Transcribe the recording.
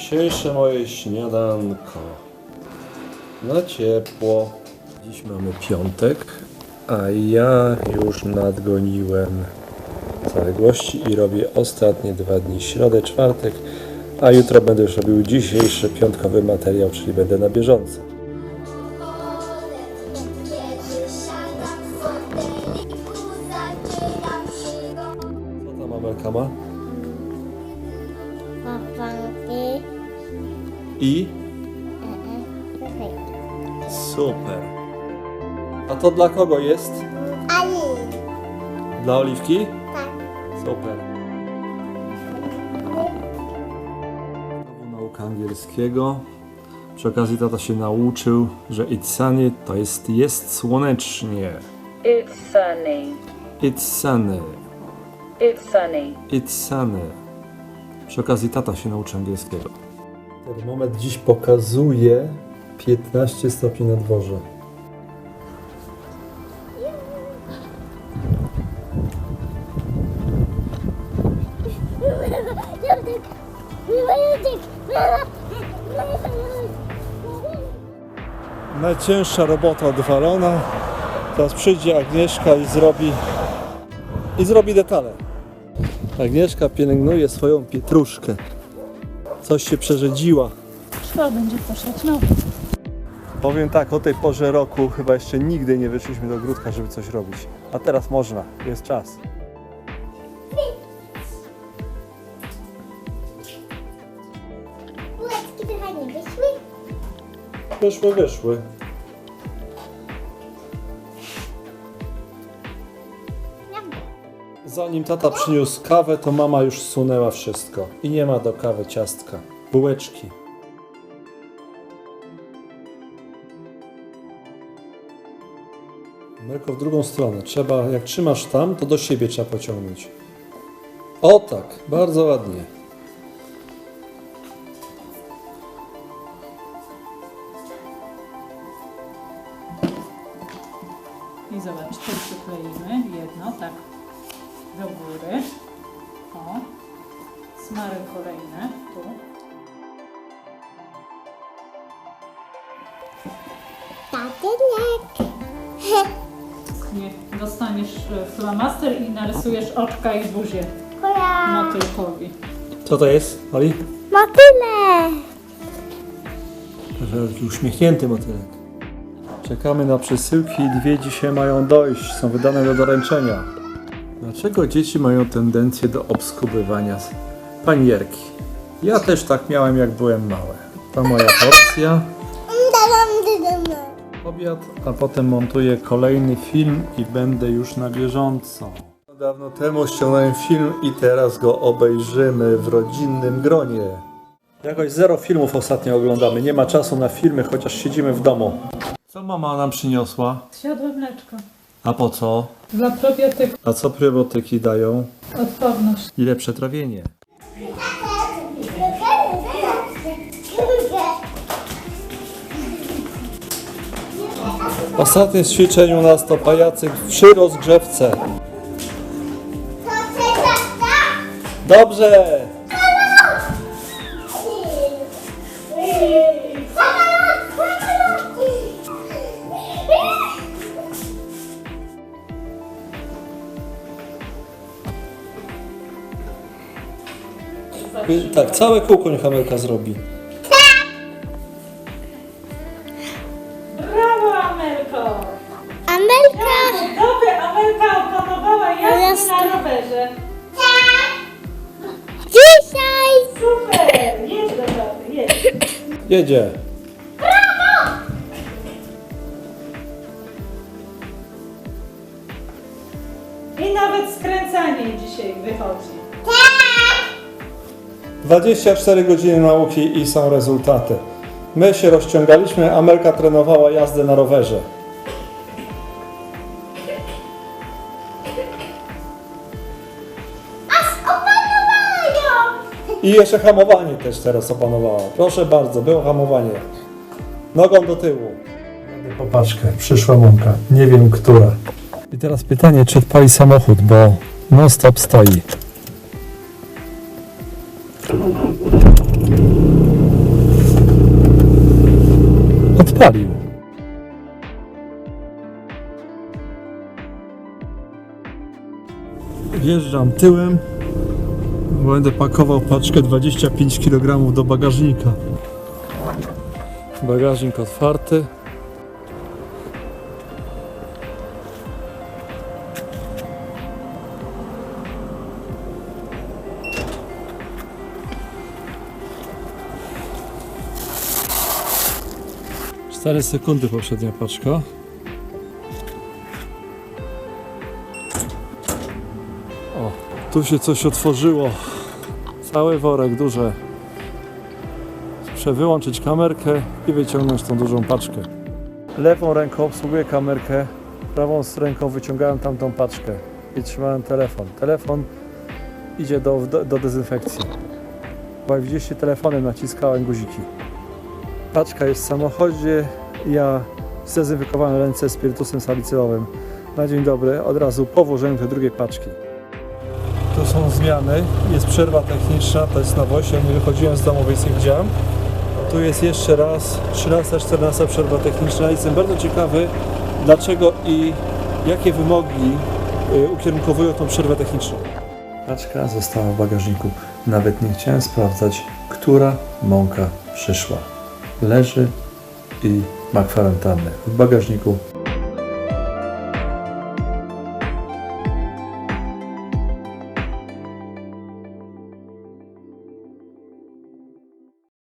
Dzisiejsze moje śniadanko. Na ciepło. Dziś mamy piątek, a ja już nadgoniłem zaległości i robię ostatnie dwa dni, środę, czwartek, a jutro będę już robił dzisiejszy piątkowy materiał, czyli będę na bieżąco. Co tam Amelka ma? I? Super. A to dla kogo jest? Ali. Dla Oliwki? Tak. Super. Znowu nauka angielskiego. Przy okazji tata się nauczył, że it's sunny to jest jest słonecznie. It's sunny. It's sunny. It's sunny. It's sunny. Przy okazji tata się nauczy angielskiego. Termometr dziś pokazuje 15 stopni na dworze. Najcięższa robota odwalona. Teraz przyjdzie Agnieszka i zrobi i zrobi detale. Agnieszka pielęgnuje swoją pietruszkę. Coś się przerzedziła. Trzeba będzie poszedł no. Powiem tak, o tej porze roku chyba jeszcze nigdy nie wyszliśmy do ogródka, żeby coś robić. A teraz można, jest czas. Bułeczki trochę nie wyszły. Wyszły, wyszły. Zanim tata przyniósł kawę, to mama już sunęła wszystko. I nie ma do kawy ciastka. Bułeczki. Melko w drugą stronę. Trzeba, jak trzymasz tam, to do siebie trzeba pociągnąć. O tak, bardzo ładnie. I zobacz, tu przykleimy jedno, tak, do góry. O. Smary kolejne, tu. Tatynek. Nie, dostaniesz e, flamaster i narysujesz oczka i buzię motylkowi. Co to jest, Oli? Motyle. Taki uśmiechnięty motylek. Czekamy na przesyłki i dwie dzisiaj mają dojść. Są wydane do doręczenia. Dlaczego dzieci mają tendencję do obskubywania panierki? Ja też tak miałem, jak byłem mały. To moja porcja, obiad, a potem montuję kolejny film i będę już na bieżąco. Dawno temu ściągnąłem film i teraz go obejrzymy w rodzinnym gronie. Jakoś zero filmów ostatnio oglądamy. Nie ma czasu na filmy, chociaż siedzimy w domu. Co mama nam przyniosła? Zjadłe mleczko. A po co? Dla probiotyków A co probiotyki dają? odporność. I lepsze trawienie. Ostatnie ćwiczenie u nas to pajacyk przy rozgrzewce. Dobrze! Tak, całe kółko niech Amelka zrobi. Brawo, Amelko! Amelka. Dobry, Amelka opanowała jazdę na rowerze. Dzisiaj. Super! Jedź do taty, jedź. Jedzie. I nawet skręcanie dzisiaj wychodzi. 24 godziny nauki i są rezultaty. My się rozciągaliśmy, Amelka trenowała jazdę na rowerze. I jeszcze hamowanie też teraz opanowała. Proszę bardzo, było hamowanie. Nogą do tyłu. Popatrzkę, przyszła mąka. Nie wiem, która. I teraz pytanie, czy odpali samochód, bo non stop stoi. Odpalił. Wjeżdżam tyłem, bo będę pakował paczkę 25 kg do bagażnika. Bagażnik otwarty. Cztery sekundy poprzednia paczka. O, tu się coś otworzyło. Cały worek duże. Muszę wyłączyć kamerkę i wyciągnąć tą dużą paczkę. Lewą ręką obsługuję kamerkę, prawą ręką wyciągałem tamtą paczkę i trzymałem telefon. Telefon idzie do, do, do dezynfekcji. Bo jak widzieliście telefonem naciskałem guziki. Paczka jest w samochodzie, ja zdezynfekowałem ręce spirytusem salicylowym. Na dzień dobry, od razu po włożeniu tej drugiej paczki. Tu są zmiany, jest przerwa techniczna, to jest nowość, ja nie wychodziłem z domu, więc nie widziałem. Tu jest jeszcze raz 13-14 przerwa techniczna i jestem bardzo ciekawy, dlaczego i jakie wymogi y, ukierunkowują tą przerwę techniczną. Paczka została w bagażniku. Nawet nie chciałem sprawdzać, która mąka przyszła. Leży i ma kwarantannę w bagażniku